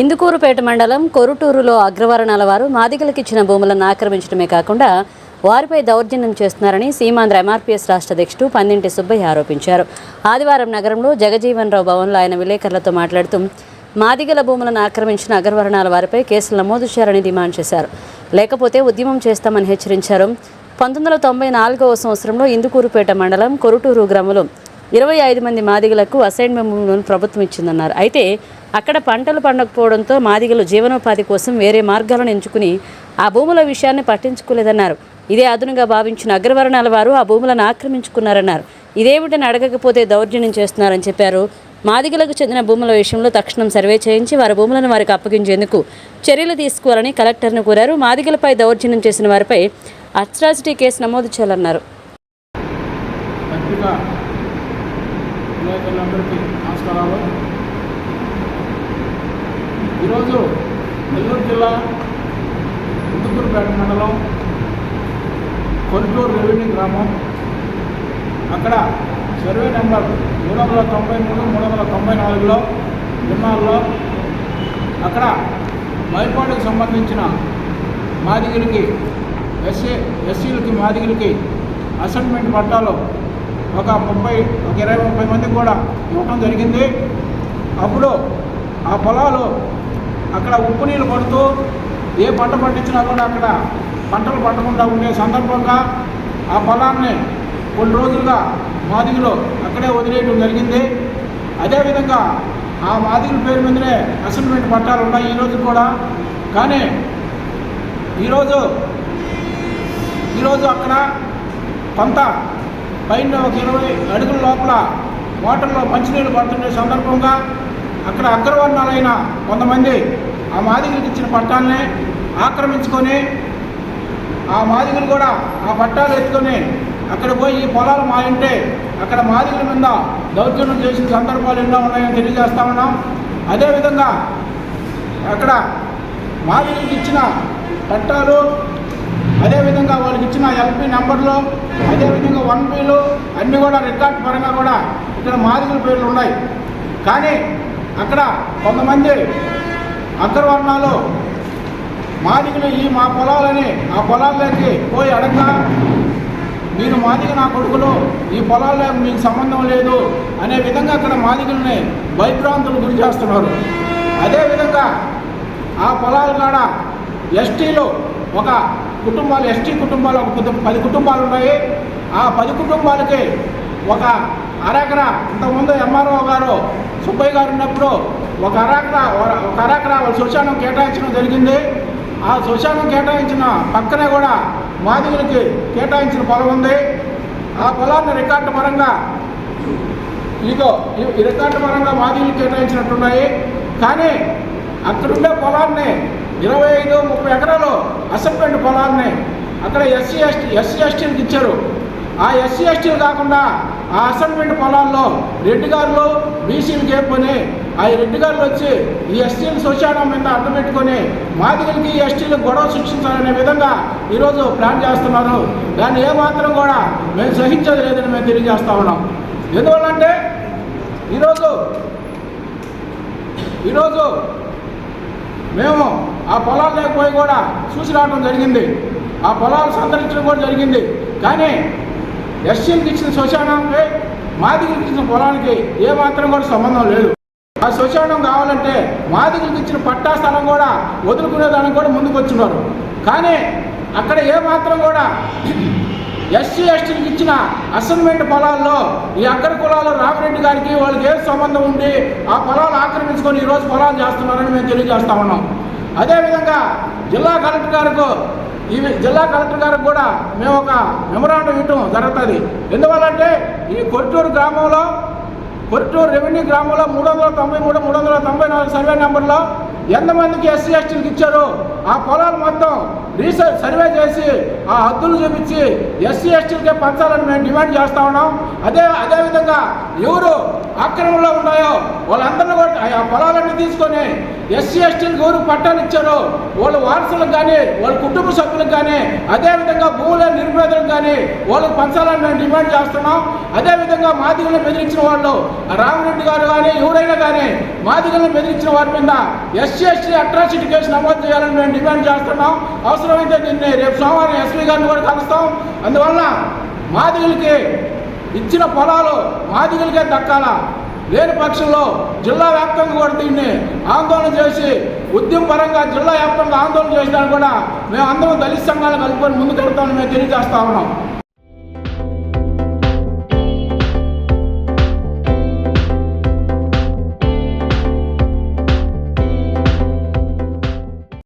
ఇందుకూరుపేట మండలం కొరుటూరులో అగ్రవర్ణాల వారు మాదిగలకు ఇచ్చిన భూములను ఆక్రమించడమే కాకుండా వారిపై దౌర్జన్యం చేస్తున్నారని సీమాంధ్ర ఎంఆర్పీఎస్ రాష్ట్ర అధ్యక్షుడు పందింటి సుబ్బయ్య ఆరోపించారు. ఆదివారం నగరంలో జగజీవన్ రావు భవన్లో ఆయన విలేకరులతో మాట్లాడుతూ మాదిగల భూములను ఆక్రమించిన అగ్రవర్ణాల వారిపై కేసులు నమోదు చేయాలని డిమాండ్ చేశారు. లేకపోతే ఉద్యమం చేస్తామని హెచ్చరించారు. పంతొమ్మిది వందల తొంభై నాలుగవ సంవత్సరంలో ఇందుకూరుపేట మండలం కొరుటూరు గ్రామంలో ఇరవై ఐదు మంది మాదిగలకు అసైన్మెంట్ భూములను ప్రభుత్వం ఇచ్చిందన్నారు. అయితే అక్కడ పంటలు పండకపోవడంతో మాదిగలు జీవనోపాధి కోసం వేరే మార్గాలను ఎంచుకుని ఆ భూముల విషయాన్ని పట్టించుకోలేదన్నారు. ఇదే అదునుగా భావించిన అగ్రవర్ణాల వారు ఆ భూములను ఆక్రమించుకున్నారన్నారు. ఇదేమిటని అడగకపోతే దౌర్జన్యం చేస్తున్నారని చెప్పారు. మాదిగలకు చెందిన భూముల విషయంలో తక్షణం సర్వే చేయించి వారి భూములను వారికి అప్పగించేందుకు చర్యలు తీసుకోవాలని కలెక్టర్ను కోరారు. మాదిగలపై దౌర్జన్యం చేసిన వారిపై అట్రాసిటీ కేసు నమోదు చేయాలన్నారు. నమస్కారాలు. ఈరోజు నెల్లూరు జిల్లా ముత్తుకూరుపేట మండలం కొల్టూరు రెవెన్యూ గ్రామం. అక్కడ సర్వే నెంబర్ మూడు వందల తొంభై మూడు మూడు వందల తొంభై నాలుగులో జిల్లాల్లో అక్కడ మైపాడుకు సంబంధించిన మాదిగిరికి ఎస్సీ ఎస్సీలకి మాదిగిరికి అసైన్మెంట్ పట్టాలు ఒక ముప్పై ఒక ఇరవై ముప్పై మందికి కూడా ఇవ్వటం జరిగింది. అప్పుడు ఆ పొలాలు అక్కడ ఉప్పు నీళ్ళు పడుతూ ఏ పంట పండించినా కూడా అక్కడ పంటలు పండకుండా ఉండే సందర్భంగా ఆ పొలాన్ని కొన్ని రోజులుగా మాదిగిలో అక్కడే వదిలేయడం జరిగింది. అదేవిధంగా ఆ మాదిగుల పేరు మీదనే అసైన్మెంట్ పట్టాలు ఉన్నాయి ఈరోజు కూడా. కానీ ఈరోజు ఈరోజు అక్కడ కొంత పైన ఒక ఇరవై అడుగుల లోపల మోటార్లో మంచినీళ్ళు పడుతుండే సందర్భంగా అక్కడ అగ్రవర్ణాలైన కొంతమంది ఆ మాదిగులకు ఇచ్చిన పట్టాలని ఆక్రమించుకొని ఆ మాదిగులు కూడా ఆ పట్టాలు ఎత్తుకొని అక్కడ పోయి ఈ పొలాలు మాయంటే అక్కడ మాదిగుల మీద దౌర్జన్యం చేసిన సందర్భాలు ఎన్నో ఉన్నాయని తెలియజేస్తా ఉన్నాం. అదేవిధంగా అక్కడ మాదిగులకు ఇచ్చిన పట్టాలు అదేవిధంగా వాళ్ళకి ఇచ్చిన ఎల్పి నెంబర్లు అదేవిధంగా వన్ పీలు అన్నీ కూడా రికార్డ్ పరంగా కూడా ఇక్కడ మాదిగుల పేర్లు ఉన్నాయి. కానీ అక్కడ కొంతమంది అగ్రవర్ణాలు మాదిగలు ఈ మా పొలాలని ఆ పొలాల్లోకి పోయి అడగా మీరు మాదిగ నా కొడుకులు ఈ పొలాల్లో మీకు సంబంధం లేదు అనే విధంగా అక్కడ మాదిగల్ని భయభ్రాంతులు గురి చేస్తున్నారు. అదేవిధంగా ఆ పొలాల కాడ ఎస్టీలు ఒక కుటుంబాలు ఎస్టీ కుటుంబాలు ఒక పది కుటుంబాలు ఉన్నాయి. ఆ పది కుటుంబాలకి ఒక అరెకరా ఇంతకుముందు ఎంఆర్ఓ గారు సుబ్బయ్య గారు ఉన్నప్పుడు ఒక అరాకర ఒక అరెకరా వాళ్ళ శ్మశానం కేటాయించడం జరిగింది. ఆ శ్మశానం కేటాయించిన పక్కనే కూడా మాదిగులకి కేటాయించిన పొలం ఉంది. ఆ పొలాన్ని రికార్డు పరంగా ఇదిగో ఈ- రికార్డు పరంగా మాదిగలు కేటాయించినట్టున్నాయి. కానీ అక్కడుండే పొలాన్ని ఇరవై ఐదు ముప్పై ఎకరాలు అసెంబ్లీ పొలాన్ని అక్కడ ఎస్సీ ఎస్టీ ఎస్సీ ఎస్టీలకు ఇచ్చారు. ఆ ఎస్సీ ఎస్టీలు కాకుండా ఆ అసైన్మెంట్ పొలాల్లో రెడ్డి గారులు బీసీలు ఏ ఆ రెడ్డి గారులు వచ్చి ఈ ఎస్టీలు శ్మశానం మీద అడ్డు పెట్టుకొని మాదిగలకి ఎస్టీలకు గొడవ సృష్టించాలనే విధంగా ఈరోజు ప్లాన్ చేస్తున్నారు. దాన్ని ఏమాత్రం కూడా మేము సహించేది లేదని మేము తెలియజేస్తా ఉన్నాం. ఎందువల్లంటే ఈరోజు ఈరోజు మేము ఆ పొలాలు లేకపోయి కూడా చూసి రావడం జరిగింది. ఆ పొలాలు సందర్శించడం కూడా జరిగింది. కానీ ఎస్సీలకు ఇచ్చిన శ్మశానానికి మాదిగలకు ఇచ్చిన పొలానికి ఏమాత్రం కూడా సంబంధం లేదు. ఆ శ్మశానం కావాలంటే మాదిగలకు ఇచ్చిన పట్టా స్థలం కూడా వదులుకునేదానికి కూడా ముందుకు వచ్చినారు. కానీ అక్కడ ఏమాత్రం కూడా ఎస్సీ ఎస్టీలకు ఇచ్చిన అసైన్మెంట్ పొలాల్లో ఈ అగ్ర కులాలు రామిరెడ్డి గారికి వాళ్ళకి ఏ సంబంధం ఉండి ఆ పొలాలు ఆక్రమించుకొని ఈరోజు పొలాలు చేస్తున్నారని మేము తెలియజేస్తా ఉన్నాం. అదేవిధంగా జిల్లా కలెక్టర్ గారికి ఈ జిల్లా కలెక్టర్ గారికి కూడా మేము ఒక మెమరాండం ఇవ్వటం జరుగుతుంది. ఎందువల్లంటే ఈ కొట్టూరు గ్రామంలో కొట్టూరు రెవెన్యూ గ్రామంలో మూడు వందల తొంభై మూడు మూడు వందల తొంభై నాలుగు సర్వే నెంబర్లో ఎంతమందికి ఎస్సీ ఎస్టీలకు ఇచ్చారు ఆ పొలాలు మొత్తం రీసెర్చ్ సర్వే చేసి ఆ హద్దులు చూపించి ఎస్సీ ఎస్టీలకే పంచాలని మేము డిమాండ్ చేస్తా ఉన్నాం. అదే అదేవిధంగా ఎవరు ఆక్రమణలో ఉన్నాయో వాళ్ళందరినీ కూడా ఆ పొలాలన్నీ తీసుకొని ఎస్సీ ఎస్టీలకు ఎవరు పట్టాలు ఇచ్చారో వాళ్ళ వారసులకు కానీ వాళ్ళ కుటుంబ సభ్యులకు కానీ అదేవిధంగా భూముల నిరుపేదలకు కానీ వాళ్ళకి పంచాలని మేము డిమాండ్ చేస్తున్నాం. అదేవిధంగా మాదిగలను బెదిరించిన వాళ్ళు రామరెడ్డి గారు కానీ ఎవరైనా కానీ మాదిగలను బెదిరించిన వారి మీద ఎస్సీ ఎస్టీ అట్రాసిటీ కేసు నమోదు చేయాలని మేము డిమాండ్ చేస్తున్నాం. అవసరం అవసరమైతే దీన్ని రేపు సోమవారం ఎస్పీ గారిని కూడా కలుస్తాం. అందువల్ల మాదిగలకి ఇచ్చిన పొలాలు మాదిగలకే దక్కాల? లేని పక్షంలో జిల్లా వ్యాప్తంగా కూడా దీన్ని ఆందోళన చేసి ఉద్యమ పరంగా జిల్లా వ్యాప్తంగా ఆందోళన చేసినా కూడా మేము అందరం దళిత సంఘాలు కలుపుకొని ముందుకెళ్తామని మేము తెలియజేస్తా ఉన్నాం.